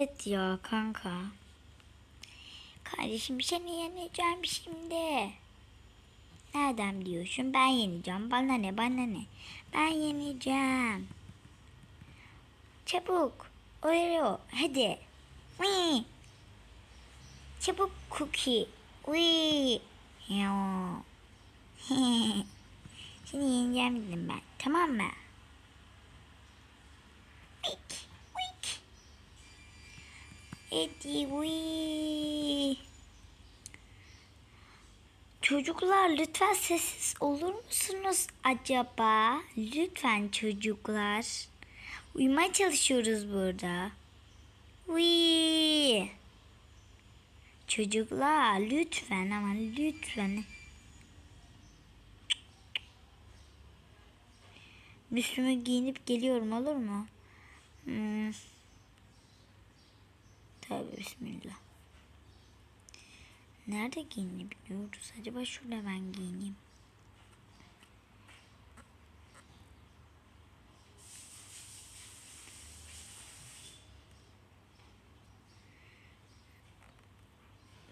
Evet ya kanka. Kardeşim seni yeneceğim şimdi. Nereden biliyorsun? Ben yeneceğim. Bana ne bana ne. Ben yeneceğim. Çabuk. Oreo. Hadi. Wee. Çabuk cookie. Wee. Yo. Seni yeneceğim dedim ben. Tamam mı? Wee. Çocuklar lütfen sessiz olur musunuz acaba? Lütfen çocuklar. Uyumaya çalışıyoruz burada. Wee. Çocuklar lütfen ama lütfen. Üstümü giyinip geliyorum olur mu? Hmm. Tabii bismillah. Nerede giyinebiliyoruz? Acaba şurada ben giyineyim.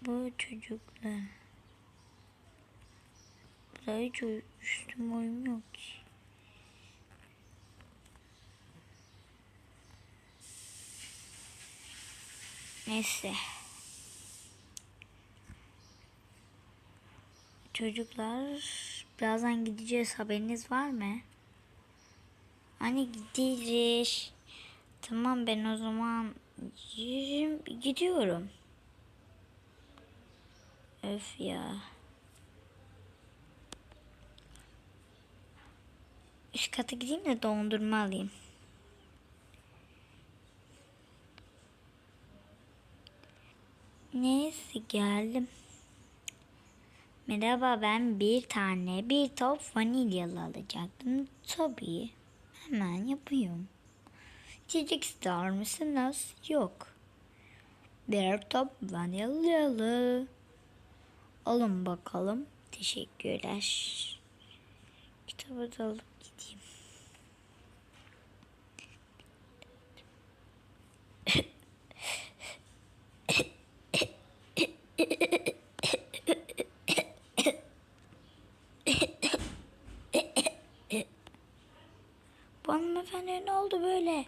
Bu çocuklar. Burada hiç uy- üstüme uymuyor ki. Neyse. Çocuklar birazdan gideceğiz haberiniz var mı? Hani gideceğiz. Tamam ben o zaman yürüm, gidiyorum. Öf ya. Üst kata gideyim de dondurma alayım. Neyse geldim. Merhaba ben bir tane bir top vanilyalı alacaktım. Tabii. Hemen yapıyorum. İçecek ister misiniz? Yok. Bir top vanilyalı. Alın bakalım. Teşekkürler. Kitabı da alıp gideyim. Bu hanımefendi ne oldu böyle?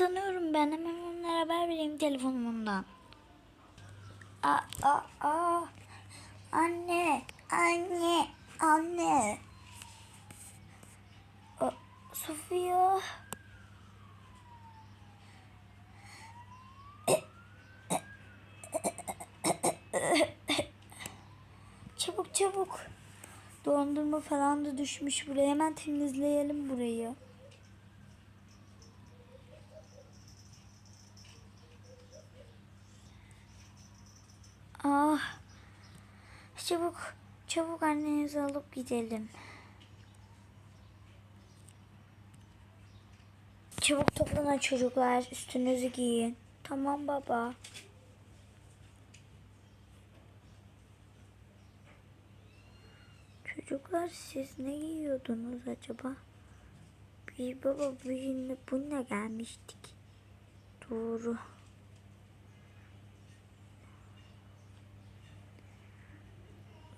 Mahallesini tanıyorum ben. Hemen onlara haber vereyim telefonumdan. Aa, aa, aa. Anne, anne, anne. Aa, Sofia. Çabuk çabuk. Dondurma falan da düşmüş buraya. Hemen temizleyelim burayı. Ah. Çabuk. Çabuk annenizi alıp gidelim. Çabuk toplanın çocuklar. Üstünüzü giyin. Tamam baba. Çocuklar siz ne giyiyordunuz acaba? Biz baba bugün bununla gelmiştik. Doğru.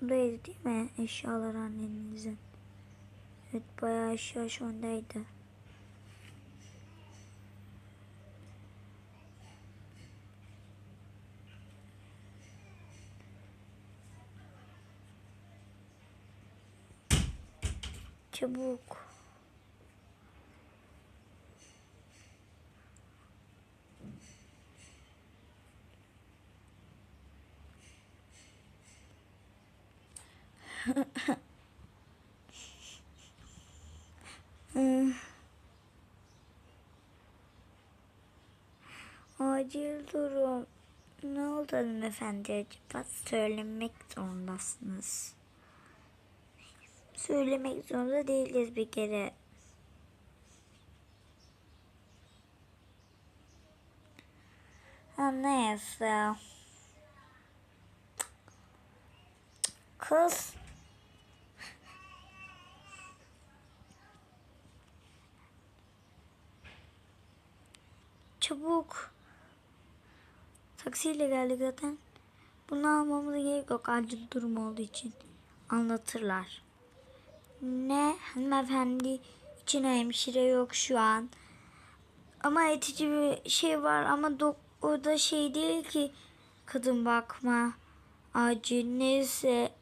Buradaydı değil mi eşyalar annenizin? Evet bayağı eşya şu andaydı. Çabuk. Hmm. Acil durum. Ne oldu hanımefendi acaba? Söylemek zorundasınız. Söylemek zorunda değiliz bir kere. Ha, neyse. Kız. çabuk. Taksiyle geldik zaten. Bunu almamıza gerek yok acil durum olduğu için. Anlatırlar. Ne? Hanımefendi için hemşire yok şu an. Ama etici bir şey var ama dok- o da şey değil ki kadın bakma. Acil neyse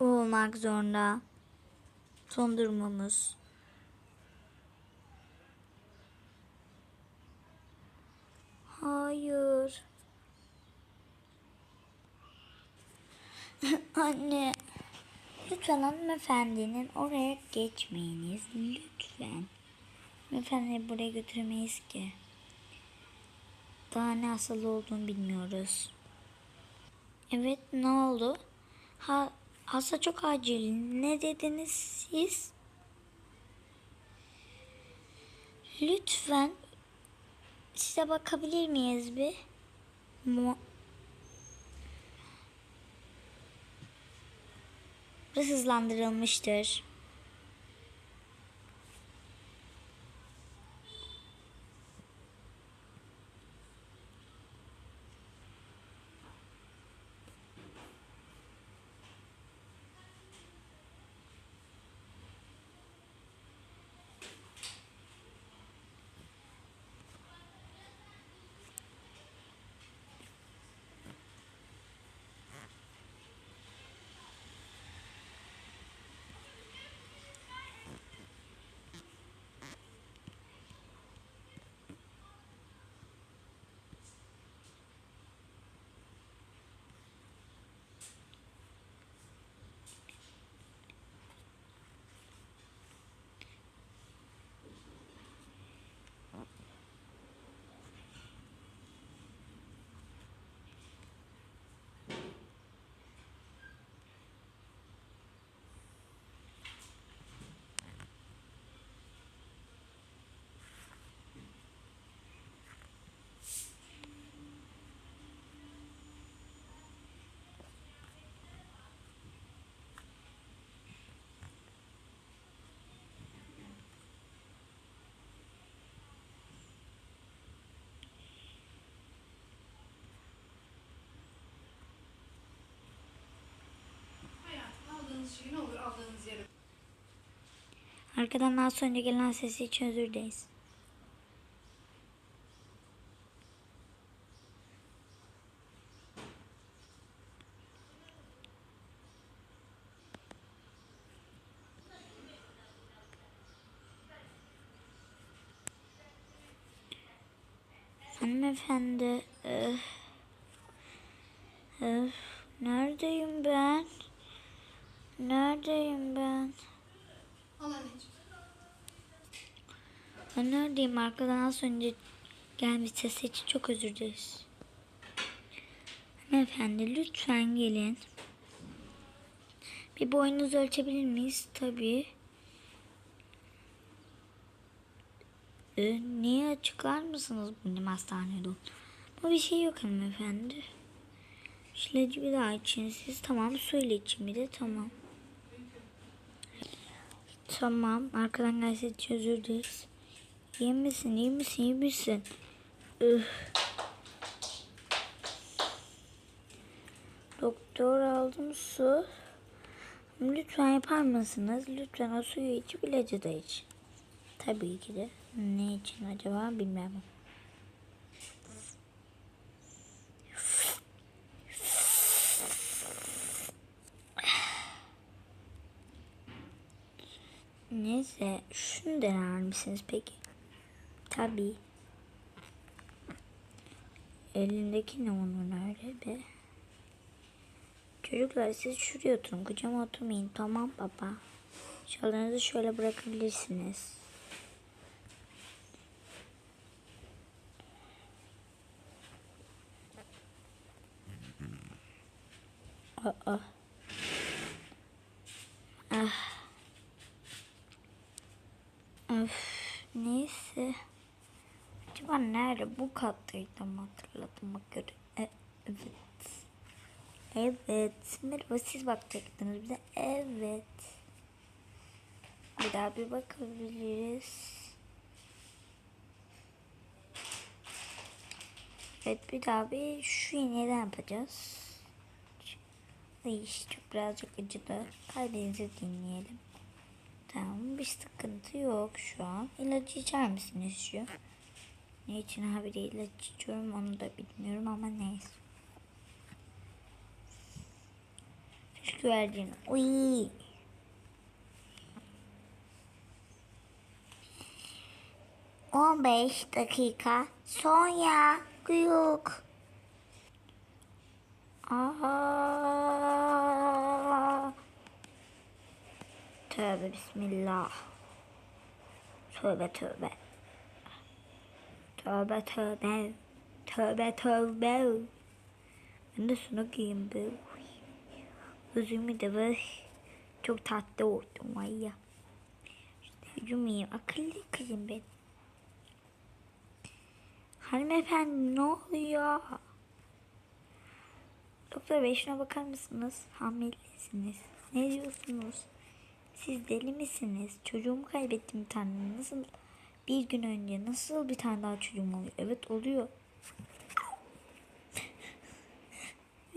olmak zorunda. Son durumumuz. Hayır. Anne. Lütfen hanımefendinin oraya geçmeyiniz. Lütfen. Hanımefendiyi buraya götüremeyiz ki. Daha ne hastalığı olduğunu bilmiyoruz. Evet ne oldu? Ha, hasta çok acil. Ne dediniz siz? Lütfen size bakabilir miyiz bir? Mu hızlandırılmıştır. Hayatım aldığınız şey ne olur aldığınız yere. Arkadan az önce gelen sesi için özür dileriz. Hanımefendi, eh, eh, neredeyim ben? Neredeyim ben? Al anneciğim. Ben neredeyim? Arkadan az önce gelmiş ses için çok özür dileriz. Hanımefendi lütfen gelin. Bir boyunuzu ölçebilir miyiz? Tabii. Ee, niye açıklar mısınız benim hastanede? Ama bir şey yok hanımefendi. İlacı bir daha için siz tamam su için bir de tamam. Tamam arkadan gelse için özür dileriz. İyi misin? İyi misin? İyi misin? Üf. Doktor aldım su. Lütfen yapar mısınız? Lütfen o suyu içip ilacı da iç. Tabii ki de. Ne için acaba bilmem. Neyse şunu dener misiniz peki? Tabii. Elindeki ne onun öyle be? Çocuklar siz şuraya oturun. Kucağıma oturmayın. Tamam baba. Şallarınızı şöyle bırakabilirsiniz. Aa. Ah. Öf, neyse. Acaba nerede? Bu kattaydı mı hatırladığıma göre. E, evet. Evet. Merhaba siz bakacaktınız bize. Evet. Bir daha bir bakabiliriz. Evet bir daha bir şu iğneden yapacağız. Ay çok birazcık acıdı. Kalbinizi dinleyelim. Tamam bir sıkıntı yok şu an. İlacı içer misiniz şu? Ne için habire ilaç içiyorum onu da bilmiyorum ama neyse. Fiş güvercin. Uy. On beş dakika sonra kuyuk. Aa. Tövbe bismillah. Tövbe tövbe. Tövbe tövbe. Tövbe tövbe. Ben de şunu giyeyim be. Özümü de ver. Çok tatlı oldum ay ya. İşte yumuyum. Akıllı kızım ben. Hanımefendi ne oluyor? Doktor bey şuna bakar mısınız? Hamilesiniz. Ne diyorsunuz? Siz deli misiniz? Çocuğumu kaybettim bir tane. Nasıl bir gün önce nasıl bir tane daha çocuğum oluyor? Evet oluyor.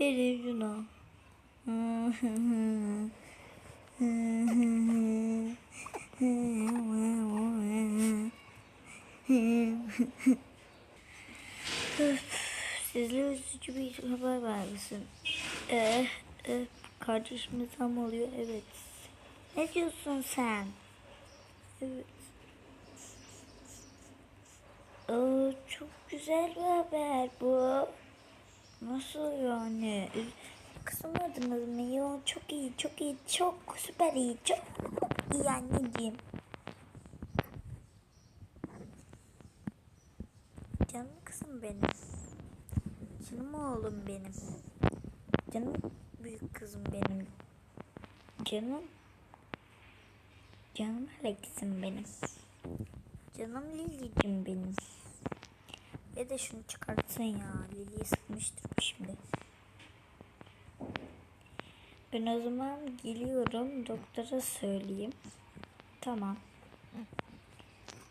Verin şunu. Sizle üzücü bir haber var mısın? Ee, e, kardeşimiz tam oluyor evet. Ne diyorsun sen? Evet. Aa, çok güzel bir haber bu. Nasıl yani? Kısmadınız mı? Yo, çok iyi, çok iyi, çok süper iyi, çok iyi anneciğim. Canım kızım benim. Canım oğlum benim. Canım büyük kızım benim. Canım. Canım Alex'im benim. Canım Lili'cim benim. Ve de şunu çıkartsın ya. Lili'yi sıkmıştır şimdi. Ben o zaman geliyorum. Doktora söyleyeyim. Tamam.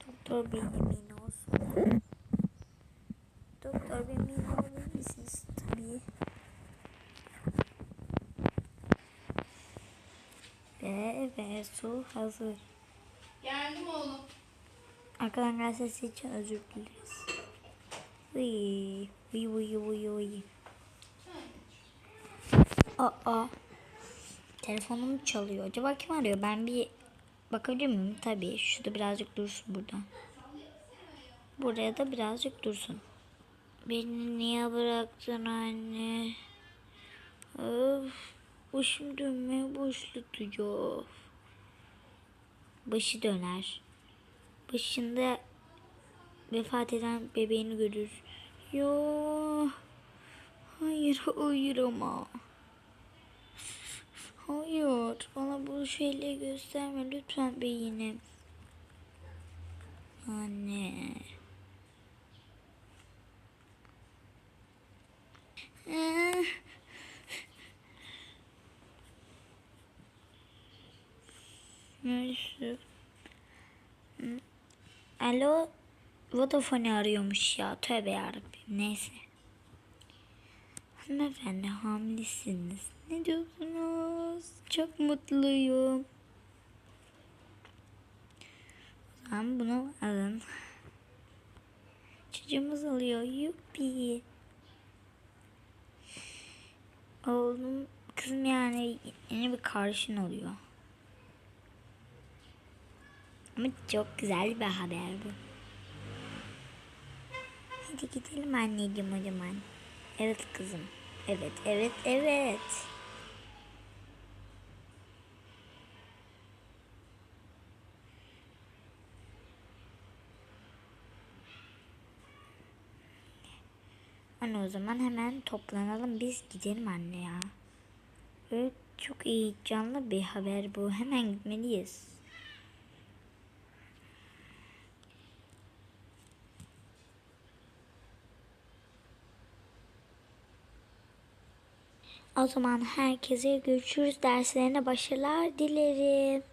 Doktor bir yemin olsun. Doktor bir yemin olur musunuz? Tabii. Ve, ve su hazır. Geldim oğlum. Arkadan sesi için özür dileriz. Uy, uy, uy, uy. Aa, telefonum çalıyor. Acaba kim arıyor? Ben bir bakabilir miyim? Tabii. Şurada birazcık dursun burada. Buraya da birazcık dursun. Beni niye bıraktın anne? Öf, başım dönmeye başlatıyor. Başı döner. Başında vefat eden bebeğini görür. Yo. Hayır, hayır ama. Hayır, bana bu şeyleri gösterme lütfen beyinim. Anne. Eh. Neyse. Alo, Vodafone arıyormuş ya. Tövbe yarabbim. Neyse. Hanımefendi hamilesiniz. Ne diyorsunuz? Çok mutluyum. O zaman bunu alın. Çocuğumuz oluyor. Yuppi. Oğlum, kızım yani yeni bir karşın oluyor. Ama çok güzel bir haber bu. Hadi gidelim anneciğim o zaman. Evet kızım. Evet, evet, evet. Anne o zaman hemen toplanalım biz gidelim anne ya. Evet, çok iyi canlı bir haber bu. Hemen gitmeliyiz. O zaman herkese görüşürüz. Derslerine başarılar dilerim.